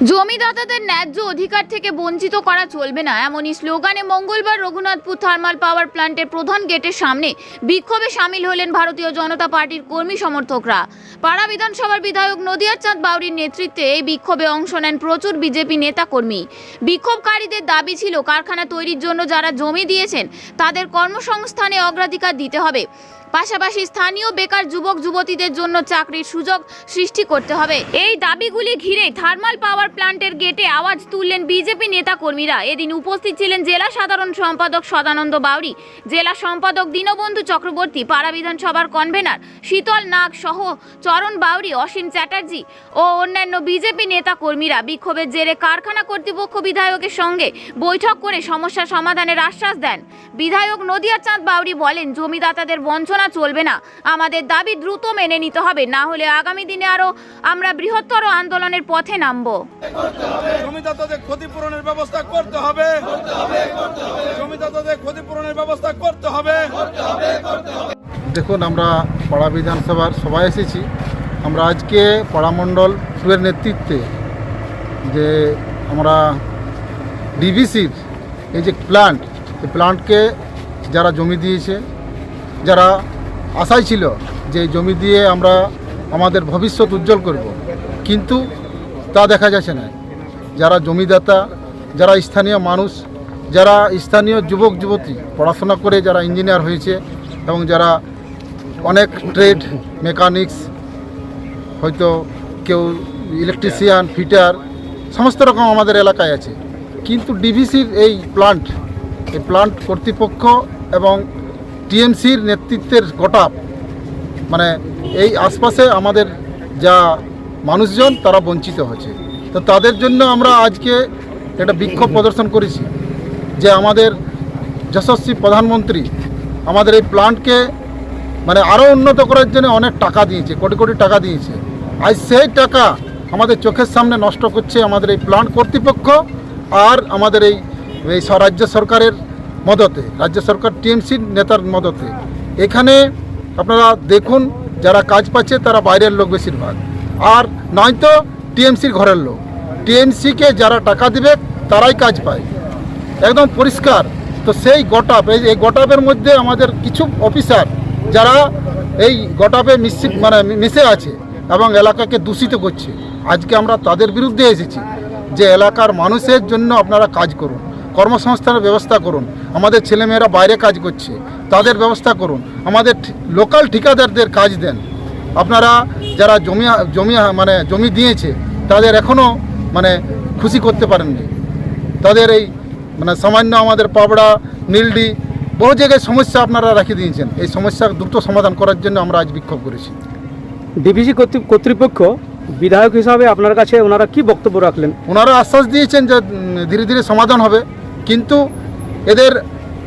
জমিদাতাদের ন্যায্য অধিকার থেকে বঞ্চিত করা চলবে না। এমনই স্লোগানে মঙ্গলবার রঘুনাথপুর থার্মাল পাওয়ার প্ল্যান্টের প্রধান গেটের সামনে বিক্ষোভে সামিল হলেন ভারতীয় জনতা পার্টির কর্মী সমর্থকরা। পাড়া বিধানসভার বিধায়ক নদিয়ার চাঁদ বাউরির নেতৃত্বে এই বিক্ষোভে অংশ নেন প্রচুর বিজেপি নেতাকর্মী। বিক্ষোভকারীদের দাবি ছিল, কারখানা তৈরির জন্য যারা জমি দিয়েছেন, তাদের কর্মসংস্থানে অগ্রাধিকার দিতে হবে। পাশাপাশি স্থানীয় বেকার যুবক যুবতীদের জন্য চাকরির সুযোগ সৃষ্টি করতে হবে। এই দাবিগুলি ঘিরে থার্মাল পাওয়ার প্ল্যান্টের গেটে আওয়াজ তুললেন বিজেপি নেতাকর্মীরা। এদিন উপস্থিত ছিলেন জেলা সাধারণ সম্পাদক সদানন্দ বাউরি, জেলা সম্পাদক দীনবন্ধু চক্রবর্তী, পাড়া বিধানসভার কনভেনার শীতল নাগ সহ চরণ বাউরি, অসীম চ্যাটার্জি ও অন্যান্য বিজেপি নেতাকর্মীরা বিক্ষোভের জেরে কারখানা কর্তৃপক্ষ বিধায়কের সঙ্গে বৈঠক করে সমস্যা সমাধানের আশ্বাস দেন। বিধায়ক নদিয়া চাঁদ বাউরি বলেন, জমিদাতাদের বঞ্চনা চলবে না। আমাদের দাবি দ্রুত মেনে নিতে হবে। না হলে আগামী দিনে আরও আমরা বৃহত্তর আন্দোলনের পথে নামব। জমিদাতাদের ক্ষতিপূরণের ব্যবস্থা করতে হবে। জমিদাতাদের ক্ষতিপূরণের ব্যবস্থা করতে হবে। দেখুন, আমরা পাড়া বিধানসভার সবাই এসেছি। আমরা আজকে পাড়ামণ্ডল টুয়ের নেতৃত্বে যে আমরা ডিভিসির এই যে প্ল্যান্ট এই প্ল্যান্টকে যারা জমি দিয়েছে, যারা আশাই ছিল যে জমি দিয়ে আমরা আমাদের ভবিষ্যৎ উজ্জ্বল করব। কিন্তু তা দেখা যাচ্ছে না। যারা জমিদাতা, যারা স্থানীয় মানুষ, যারা স্থানীয় যুবক, যুবতী পড়াশোনা করে যারা ইঞ্জিনিয়ার হয়েছে এবং যারা অনেক ট্রেড মেকানিক্স হয়তো কেউ ইলেকট্রিশিয়ান ফিটার সমস্ত রকম আমাদের এলাকায় আছে। কিন্তু ডিভিসির এই প্লান্ট এই প্লান্ট কর্তৃপক্ষ এবং টিএমসির নেতৃত্বের গোটা মানে এই আশপাশে আমাদের যা মানুষজন তারা বঞ্চিত হচ্ছে। তো তাদের জন্য আমরা আজকে একটা বিক্ষোভ প্রদর্শন করেছি যে আমাদের যশস্বী প্রধানমন্ত্রী আমাদের এই প্লান্টকে মানে আরও উন্নত করার জন্য অনেক টাকা দিয়েছে, কোটি কোটি টাকা দিয়েছে। আজ সেই টাকা আমাদের চোখের সামনে নষ্ট করছে আমাদের এই প্লান্ট কর্তৃপক্ষ আর আমাদের এই এই রাজ্য সরকারের মদতে, রাজ্য সরকার টিএমসির নেতার মদতে। এখানে আপনারা দেখুন, যারা কাজ পাচ্ছে তারা বাইরের লোক বেশিরভাগ। আর নয়তো টিএমসির ঘরের লোক। টিএমসিকে যারা টাকা দিবে, তারাই কাজ পায়। একদম পরিষ্কার। তো সেই গটাপ, এই গটাপের মধ্যে আমাদের কিছু অফিসার যারা এই গটাপে মিশ্রিত মানে মিশে আছে এবং এলাকাকে দূষিত করছে। আজকে আমরা তাদের বিরুদ্ধে এসেছি যে এলাকার মানুষের জন্য আপনারা কাজ করুন, কর্মসংস্থানের ব্যবস্থা করুন, আমাদের ছেলেমেয়েরা বাইরে কাজ করছে, তাদের ব্যবস্থা করুন, আমাদের লোকাল ঠিকাদারদের কাজ দেন। আপনারা যারা জমি জমি মানে জমি দিয়েছে তাদের এখনও মানে খুশি করতে পারেননি। তাদের এই মানে সামান্য আমাদের পাবড়া নীলডি বহু জায়গায় সমস্যা আপনারা রাখি দিয়েছেন। এই সমস্যা দ্রুত সমাধান করার জন্য আমরা আজ বিক্ষোভ করেছি। ডিভিসি কর্তৃপক্ষ বিধায়ক হিসাবে আপনার কাছে ওনারা কি বক্তব্য রাখলেন? ওনারা আশ্বাস দিয়েছেন যে ধীরে ধীরে সমাধান হবে। কিন্তু এদের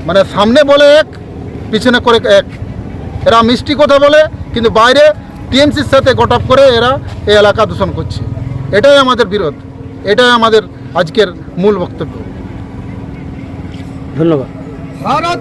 মানে সামনে বলে এক পিছনে করে এক। এরা মিষ্টি কথা বলে কিন্তু বাইরে টিএমসির সাথে গট করে এরা এই এলাকা দূষণ করছে। এটাই আমাদের বিরোধ। এটাই আমাদের আজকের মূল বক্তব্য। ধন্যবাদ। ভারত